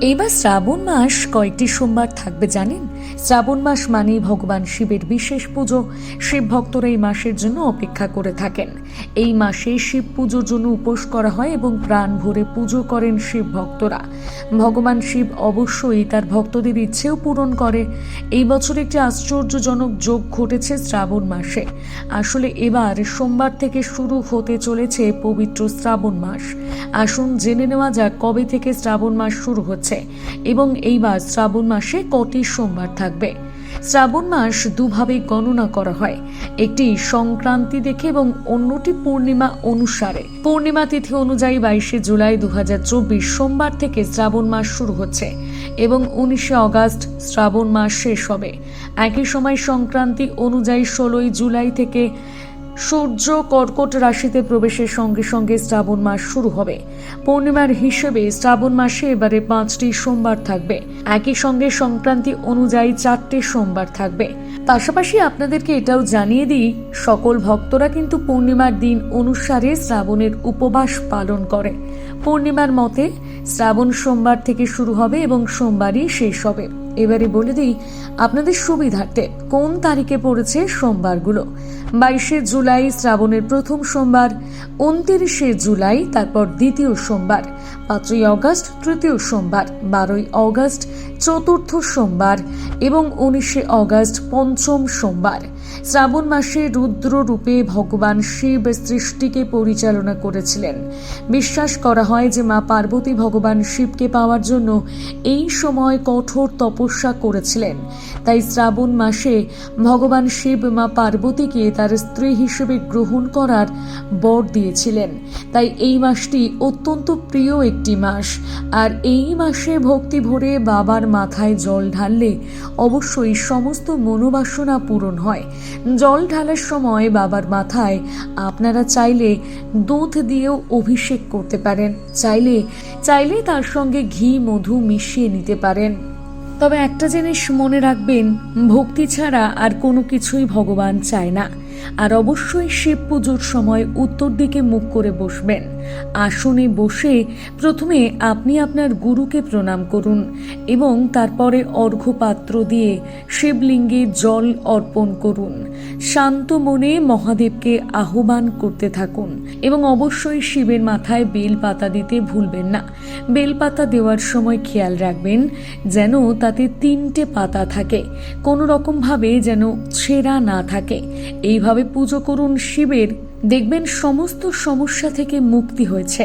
এইবার শ্রাবণ মাস কয়েকটি সোমবার থাকবে জানেন? শ্রাবণ মাস মানেই ভগবান শিবের বিশেষ পুজো। শিব ভক্তরা এই মাসের জন্য অপেক্ষা করে থাকেন। এই মাসে শিব পুজোর জন্য উপোস করা হয় এবং প্রাণ ভরে পুজো করেন শিব ভক্তরা। ভগবান শিব অবশ্যই তার ভক্তদের ইচ্ছেও পূরণ করে। এই বছর একটি আশ্চর্যজনক যোগ ঘটেছে শ্রাবণ মাসে। আসলে এবার সোমবার থেকে শুরু হতে চলেছে পবিত্র শ্রাবণ মাস। আসুন জেনে নেওয়া যাক কবে থেকে শ্রাবণ মাস শুরু হচ্ছে এবং এইবার শ্রাবণ মাসে কটি সোমবার থাকবে। শ্রাবণ মাস দুভাবে গণনা করা হয়। একটি সংক্রান্তি দেখে এবং অন্যটি পূর্ণিমা অনুসারে। পূর্ণিমা তিথি অনুযায়ী বাইশে জুলাই দু হাজার চব্বিশ সোমবার থেকে শ্রাবণ মাস শুরু হচ্ছে এবং উনিশে অগাস্ট শ্রাবণ মাস শেষ হবে। একই সময় সংক্রান্তি অনুযায়ী ষোলোই জুলাই থেকে সূর্য কর্কট রাশিতে প্রবেশের সঙ্গে সঙ্গে শ্রাবণ মাস শুরু হবে। পূর্ণিমার হিসেবে শ্রাবণ মাসে এবারে পাঁচটি সোমবার থাকবে। একই সঙ্গে সংক্রান্তি অনুযায়ী চারটে সোমবার থাকবে। পাশাপাশি আপনাদেরকে এটাও জানিয়ে দিই, সকল ভক্তরা কিন্তু পূর্ণিমার দিন অনুসারে শ্রাবণের উপবাস পালন করে। পূর্ণিমার মতে শ্রাবণ সোমবার থেকে শুরু হবে এবং সোমবারই শেষ হবে। এবারে বলে দিই, আপনাদের সুবিধার্থে কোন তারিখে পড়েছে সোমবারগুলো? বাইশে জুলাই শ্রাবণের প্রথম সোমবার, উনতিরিশে জুলাই তারপর দ্বিতীয় সোমবার, পাঁচই অগস্ট তৃতীয় সোমবার, বারোই অগস্ট চতুর্থ সোমবার এবং উনিশে অগস্ট পঞ্চম সোমবার। শ্রাবণ মাসে রুদ্র রূপে ভগবান শিব সৃষ্টিকে পরিচালনা করেছিলেন। বিশ্বাস করা হয় যে মা পার্বতী ভগবান শিবকে পাওয়ার জন্য এই সময় কঠোর তপস্যা করেছিলেন। তাই শ্রাবণ মাসে ভগবান শিব মা পার্বতীকে তার স্ত্রী হিসেবে গ্রহণ করার বর দিয়েছিলেন। তাই এই মাসটি অত্যন্ত প্রিয় একটি মাস। আর এই মাসে ভক্তি ভরে বাবার মাথায় জল ঢাললে অবশ্যই সমস্ত মনোবাসনা পূরণ হয়। জল ঢালার সময় বাবার মাথায় আপনারা চাইলে দুধ দিয়েও অভিষেক করতে পারেন। চাইলে চাইলে তার সঙ্গে ঘি, মধু মিশিয়ে নিতে পারেন। তবে একটা জিনিস মনে রাখবেন ভক্তি ছাড়া আর কোনো কিছুই ভগবান চায় না। আর অবশ্যই শিব পুজোর সময় উত্তর দিকে মুখ করে বসবেন। আসনে বসে প্রথমে আপনি আপনার গুরুকে প্রণাম করুন এবং তারপরে অর্ঘ্যপাত্র দিয়ে শিবলিঙ্গে জল অর্পণ করুন। শান্ত মনে মহাদেবকে আহ্বান করতে থাকুন এবং অবশ্যই শিবের মাথায় বেল পাতা দিতে ভুলবেন না। বেলপাতা দেওয়ার সময় খেয়াল রাখবেন যেন তাতে তিনটে পাতা থাকে। কোনো রকমভাবে যেন ছেঁড়া না থাকে। এইভাবে পুজো করুন শিবের দেখবেন সমস্ত সমস্যা থেকে মুক্তি হয়েছে।